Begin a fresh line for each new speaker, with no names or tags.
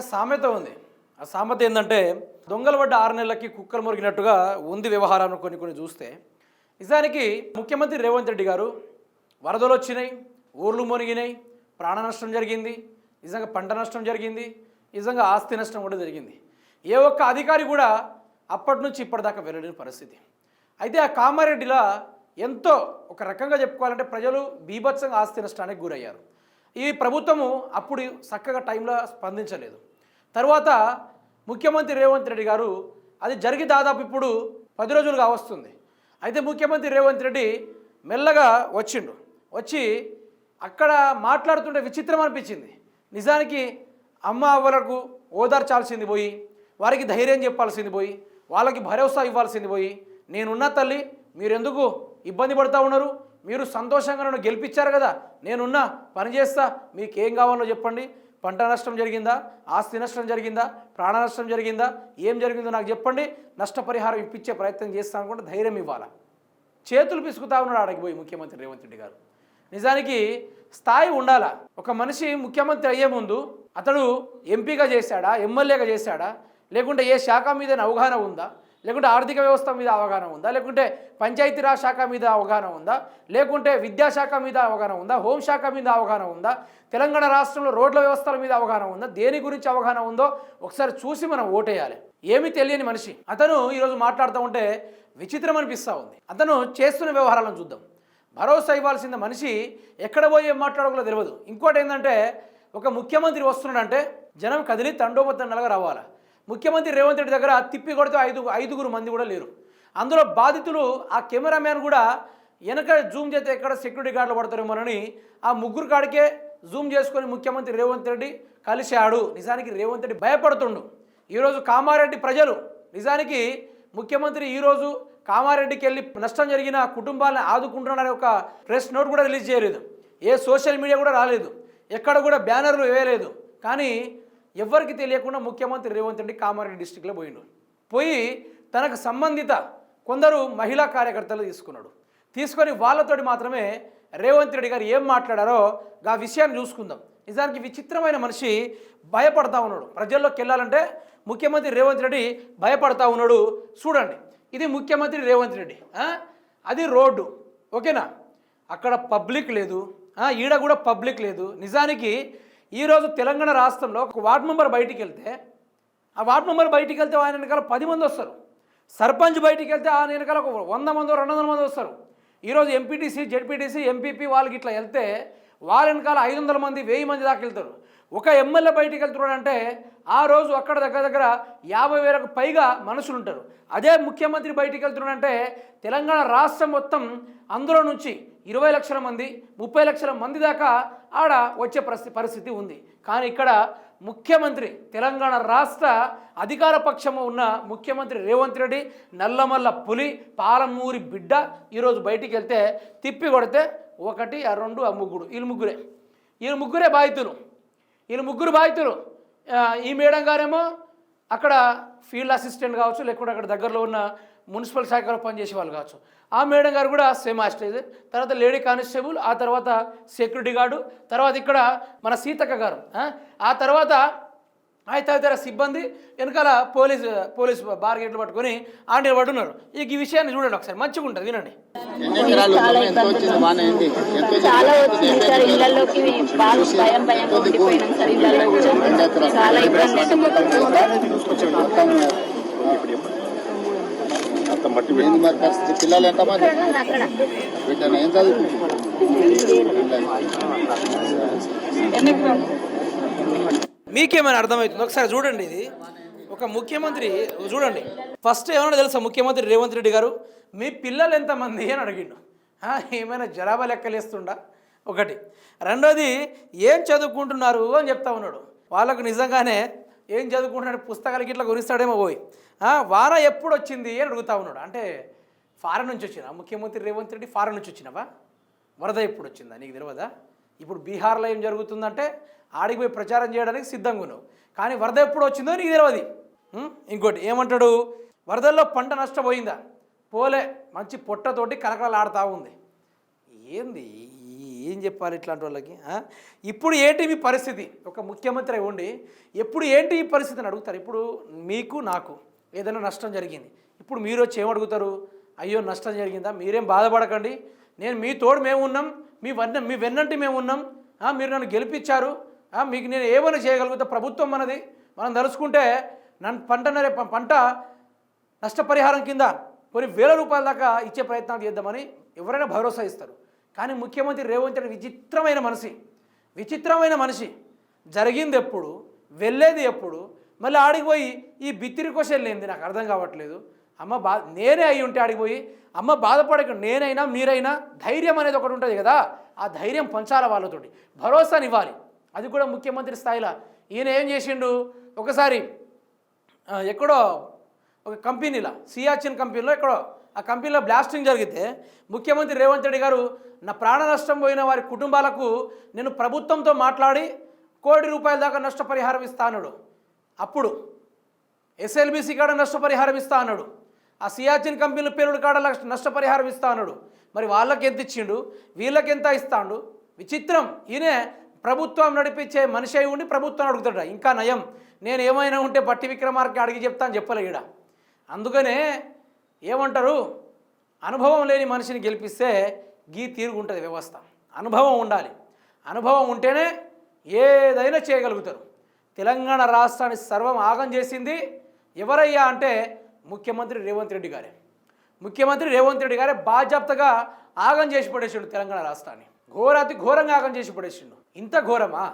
ఒక సామెత ఉంది. ఆ సామెత ఏంటంటే దొంగలు పడ్డ ఆరు నెలలకి కుక్కలు మురిగినట్టుగా ఉంది వ్యవహారాన్ని కొన్ని కొన్ని చూస్తే. నిజానికి ముఖ్యమంత్రి రేవంత్ రెడ్డి గారు వరదలు వచ్చినాయి ఊర్లు మునిగినాయి ప్రాణ నష్టం జరిగింది నిజంగా పంట నష్టం జరిగింది నిజంగా ఆస్తి నష్టం కూడా జరిగింది. ఏ ఒక్క అధికారి కూడా అప్పటి నుంచి ఇప్పటిదాకా వెళ్ళలేని పరిస్థితి. అయితే ఆ కామారెడ్డిలా ఎంతో ఒక రకంగా చెప్పుకోవాలంటే ప్రజలు బీభత్సంగా ఆస్తి నష్టానికి గురయ్యారు. ఈ ప్రభుత్వము అప్పుడు చక్కగా టైంలో స్పందించలేదు. తర్వాత ముఖ్యమంత్రి రేవంత్ రెడ్డి గారు అది జరిగి దాదాపు ఇప్పుడు పది రోజులుగా వస్తుంది. అయితే ముఖ్యమంత్రి రేవంత్ రెడ్డి మెల్లగా వచ్చిండు. వచ్చి అక్కడ మాట్లాడుతుంటే విచిత్రం అనిపించింది. నిజానికి అమ్మ అవ్వలకు ఓదార్చాల్సింది పోయి వారికి ధైర్యం చెప్పాల్సింది పోయి వాళ్ళకి భరోసా ఇవ్వాల్సింది పోయి నేనున్న తల్లి మీరెందుకు ఇబ్బంది పడుతూ ఉన్నారు? మీరు సంతోషంగా నన్ను గెలిపించారు కదా నేనున్నా పని చేస్తా మీకు ఏం కావాలో చెప్పండి. పంట నష్టం జరిగిందా? ఆస్తి నష్టం జరిగిందా? ప్రాణ నష్టం జరిగిందా? ఏం జరిగిందో నాకు చెప్పండి. నష్టపరిహారం ఇప్పించే ప్రయత్నం చేస్తాను అనుకుంటే ధైర్యం ఇవ్వాలా? చేతులు పిసుకుతా ఉన్నాడు అడగిపోయి పోయి ముఖ్యమంత్రి రేవంత్ రెడ్డి గారు. నిజానికి స్థాయి ఉండాలా? ఒక మనిషి ముఖ్యమంత్రి అయ్యే ముందు అతడు ఎంపీగా చేశాడా? ఎమ్మెల్యేగా చేశాడా? లేకుంటే ఏ శాఖ మీద అవగాహన ఉందా? లేకుంటే ఆర్థిక వ్యవస్థ మీద అవగాహన ఉందా? లేకుంటే పంచాయతీరాజ్ శాఖ మీద అవగాహన ఉందా? లేకుంటే విద్యాశాఖ మీద అవగాహన ఉందా? హోంశాఖ మీద అవగాహన ఉందా? తెలంగాణ రాష్ట్రంలో రోడ్ల వ్యవస్థల మీద అవగాహన ఉందా? దేని గురించి అవగాహన ఉందో ఒకసారి చూసి మనం ఓటేయాలి. ఏమీ తెలియని మనిషి. అతను ఈరోజు మాట్లాడుతూ ఉంటే విచిత్రం అనిపిస్తూ ఉంది. అతను చేస్తున్న వ్యవహారాలను చూద్దాం. భరోసా ఇవ్వాల్సిన మనిషి ఎక్కడ పోయి ఏం తెలియదు. ఇంకోటి ఏంటంటే ఒక ముఖ్యమంత్రి వస్తున్నాడంటే జనం కదిలి తండోపతండలుగా రావాలా? ముఖ్యమంత్రి రేవంత్ రెడ్డి దగ్గర తిప్పి కొడితే ఐదు ఐదుగురు మంది కూడా లేరు. అందులో బాధితులు ఆ కెమెరామ్యాన్ కూడా వెనక జూమ్ చేస్తే ఎక్కడ సెక్యూరిటీ గార్డులు పడతారేమోనని ఆ ముగ్గురు కాడికే జూమ్ చేసుకొని ముఖ్యమంత్రి రేవంత్ రెడ్డి కలిశాడు. నిజానికి రేవంత్ రెడ్డి భయపడుతుండు. ఈరోజు కామారెడ్డి ప్రజలు నిజానికి ముఖ్యమంత్రి ఈరోజు కామారెడ్డికి వెళ్ళి నష్టం జరిగిన కుటుంబాలను ఆదుకుంటున్నారనే ఒక ప్రెస్ నోట్ కూడా రిలీజ్ చేయలేదు. ఏ సోషల్ మీడియా కూడా రాలేదు. ఎక్కడ కూడా బ్యానర్లు వేయలేదు. కానీ ఎవరికి తెలియకుండా ముఖ్యమంత్రి రేవంత్ రెడ్డి కామారెడ్డి డిస్టిక్లో పోయిండు. పోయి తనకు సంబంధిత కొందరు మహిళా కార్యకర్తలు తీసుకున్నాడు. తీసుకొని వాళ్ళతోటి మాత్రమే రేవంత్ రెడ్డి గారు ఏం మాట్లాడారో ఆ విషయాన్ని చూసుకుందాం. నిజానికి విచిత్రమైన మనిషి భయపడతా ఉన్నాడు. ప్రజల్లోకి వెళ్ళాలంటే ముఖ్యమంత్రి రేవంత్ రెడ్డి భయపడతా ఉన్నాడు. చూడండి ఇది ముఖ్యమంత్రి రేవంత్ రెడ్డి అది రోడ్డు ఓకేనా? అక్కడ పబ్లిక్ లేదు ఈడ కూడా పబ్లిక్ లేదు. నిజానికి ఈరోజు తెలంగాణ రాష్ట్రంలో ఒక వార్డ్ మెంబర్ బయటికి వెళ్తే ఆ వార్డ్ మెంబర్ బయటికి వెళ్తే ఆయన వెనకాల పది మంది వస్తారు. సర్పంచ్ బయటికి వెళ్తే ఆయన వెనకాల ఒక వంద మంది రెండు వందల మంది వస్తారు. ఈరోజు ఎంపీటీసీ జెడ్పీటీసీ ఎంపీపీ వాళ్ళకి ఇట్లా వెళ్తే వాళ్ళ వెనకాల ఐదు వందల మంది వెయ్యి మంది దాకా వెళ్తారు. ఒక ఎమ్మెల్యే బయటికి వెళ్తున్నాడు అంటే ఆ రోజు అక్కడ దగ్గర దగ్గర యాభై వేలకు పైగా మనుషులు ఉంటారు. అదే ముఖ్యమంత్రి బయటికి వెళ్తున్నాడంటే తెలంగాణ రాష్ట్రం మొత్తం అందులో నుంచి ఇరవై లక్షల మంది ముప్పై లక్షల మంది దాకా ఆడ వచ్చే పరిస్థితి పరిస్థితి ఉంది. కానీ ఇక్కడ ముఖ్యమంత్రి తెలంగాణ రాష్ట్ర అధికార పక్షము ఉన్న ముఖ్యమంత్రి రేవంత్ రెడ్డి నల్లమల్ల పులి పాలమూరి బిడ్డ ఈరోజు బయటికి వెళ్తే తిప్పి కొడితే ఒకటి ఆ రెండు ఆ ముగ్గురు వీళ్ళు ముగ్గురే. వీళ్ళు ముగ్గురే బాధితులు. వీళ్ళు ముగ్గురు బాధితులు. ఈ మేడం గారేమో అక్కడ ఫీల్డ్ అసిస్టెంట్ కావచ్చు లేకుంటే అక్కడ దగ్గరలో ఉన్న మున్సిపల్ శాఖలో పనిచేసే వాళ్ళు కావచ్చు. ఆ మేడం గారు కూడా సేమ్ హాస్టేజ్ తర్వాత లేడీ కానిస్టేబుల్ ఆ తర్వాత సెక్యూరిటీ గార్డు తర్వాత ఇక్కడ మన సీతక్క గారు ఆ, ఆ తర్వాత ఆ తదితర సిబ్బంది వెనకాల పోలీస్ పోలీస్ బార్గేట్లు పట్టుకొని ఆంటీ పట్టున్నారు ఇక ఈ విషయాన్ని చూడండి ఒకసారి. మంచిగా ఉంటుంది వినండి?
చాలా వచ్చింది సార్ ఇళ్ళలోకి బాగా భయం భయంగా ఉండిపోయినాం సార్ ఇళ్ళలో కూడా చాలా ఇబ్బంది
పిల్లలు ఎంతమంది? ఏం చదువుకుంటున్నారు?
మీకేమైనా అర్థమవుతుంది? ఒకసారి చూడండి ఇది. ఒక ముఖ్యమంత్రి చూడండి. ఫస్ట్ ఏమన్నా తెలుసా ముఖ్యమంత్రి రేవంత్ రెడ్డి గారు? మీ పిల్లలు ఎంతమంది? అని అడిగిండు. ఏమైనా జనాభా లెక్కలేస్తుండా ఒకటి. రెండోది ఏం చదువుకుంటున్నారు? అని చెప్తా ఉన్నాడు. వాళ్ళకు నిజంగానే ఏం చదువుకుంటున్నాడు? పుస్తకాలకి ఇట్లా గురిస్తాడేమో పోయి. ఆ, వాన ఎప్పుడు వచ్చింది అని అడుగుతా ఉన్నాడు. అంటే ఫారెన్ నుంచి వచ్చినా ముఖ్యమంత్రి రేవంత్ రెడ్డి ఫారెన్ నుంచి వచ్చినావా? వరద ఎప్పుడు వచ్చిందా నీకు తెలియదా ఇప్పుడు బీహార్లో ఏం జరుగుతుందంటే ఆడికి పోయి ప్రచారం చేయడానికి సిద్ధంగా ఉన్నావు. కానీ వరద ఎప్పుడు వచ్చిందో నీకు తెలియదు ఇంకోటి ఏమంటాడు? వరదల్లో పంట నష్టపోయిందా? పోలే మంచి పొట్టతోటి కలకలలాడుతూ ఉంది. ఏంది? ఏం చెప్పాలి ఇట్లాంటి వాళ్ళకి? ఇప్పుడు ఏంటి మీ పరిస్థితి? ఒక ముఖ్యమంత్రి అయి ఉండి ఎప్పుడు ఏంటి ఈ పరిస్థితిని అడుగుతారు? ఇప్పుడు మీకు నాకు ఏదైనా నష్టం జరిగింది. ఇప్పుడు మీరు వచ్చి ఏమడుగుతారు అయ్యో నష్టం జరిగిందా? మీరేం బాధపడకండి. నేను మీ తోడు మేము ఉన్నాం మీ వన్న మీ వెన్నంటి మేము ఉన్నాం. మీరు నన్ను గెలిపించారు. మీకు నేను ఏమైనా చేయగలుగుతా? ప్రభుత్వం మనది. మనం తలుచుకుంటే నన్ను పంటన్నరే పంట నష్టపరిహారం కింద కొన్ని వేల రూపాయల దాకా ఇచ్చే ప్రయత్నాలు చేద్దామని ఎవరైనా భరోసా ఇస్తారు. కానీ ముఖ్యమంత్రి రేవంత్ రెడ్డి విచిత్రమైన మనిషి. విచిత్రమైన మనిషి. జరిగింది ఎప్పుడు? వెళ్ళేది ఎప్పుడు? మళ్ళీ ఆడికి పోయి ఈ బిత్తిరి క్వశ్చన్ లేనిది నాకు అర్థం కావట్లేదు. అమ్మ బా నేనే అయి ఉంటే అడిగిపోయి అమ్మ బాధపడక నేనైనా మీరైనా ధైర్యం అనేది ఒకటి ఉంటుంది కదా ఆ ధైర్యం పంచాల వాళ్ళతోటి. భరోసానివ్వాలి అది కూడా ముఖ్యమంత్రి స్థాయిలో. ఈయన ఏం చేసిండు? ఒకసారి ఎక్కడో ఒక కంపెనీలో సియాచిన్ కంపెనీలో ఎక్కడో ఆ కంపెనీలో బ్లాస్టింగ్ జరిగితే ముఖ్యమంత్రి రేవంత్ రెడ్డి గారు నా ప్రాణ నష్టం పోయిన వారి కుటుంబాలకు నేను ప్రభుత్వంతో మాట్లాడి కోటి రూపాయల దాకా నష్టపరిహారం ఇస్తా అన్నాడు. అప్పుడు ఎస్ఎల్బిసి కాడ నష్టపరిహారం ఇస్తా అన్నాడు. ఆ సియాచిన్ కంపెనీలు పేరుడు కాడ లక్ష- నష్టపరిహారం ఇస్తా అన్నాడు. మరి వాళ్ళకి ఎంత ఇచ్చిండు? వీళ్ళకి ఎంత ఇస్తాడు విచిత్రం. ఈయనే ప్రభుత్వం నడిపించే మనిషి అయి ఉండి ప్రభుత్వం అడుగుతాడు. ఇంకా నయం. నేను ఏమైనా ఉంటే బట్టి విక్రమార్కి అడిగి చెప్తాను చెప్పలే ఈడ. అందుకనే ఏమంటారు? అనుభవం లేని మనిషిని గెలిపిస్తే గీ తీరుగుంటుంది వ్యవస్థ. అనుభవం ఉండాలి. అనుభవం ఉంటేనే ఏదైనా చేయగలుగుతారు. తెలంగాణ రాష్ట్రాన్ని సర్వం ఆగం చేసింది ఎవరయ్యా అంటే ముఖ్యమంత్రి రేవంత్ రెడ్డి గారే. ముఖ్యమంత్రి రేవంత్ రెడ్డి గారే బాధ్యతగా ఆగం చేసి పడేసిండు తెలంగాణ రాష్ట్రాన్ని. ఘోరాతి ఘోరంగా ఆగం చేసి పడేసిండు. ఇంత ఘోరమా?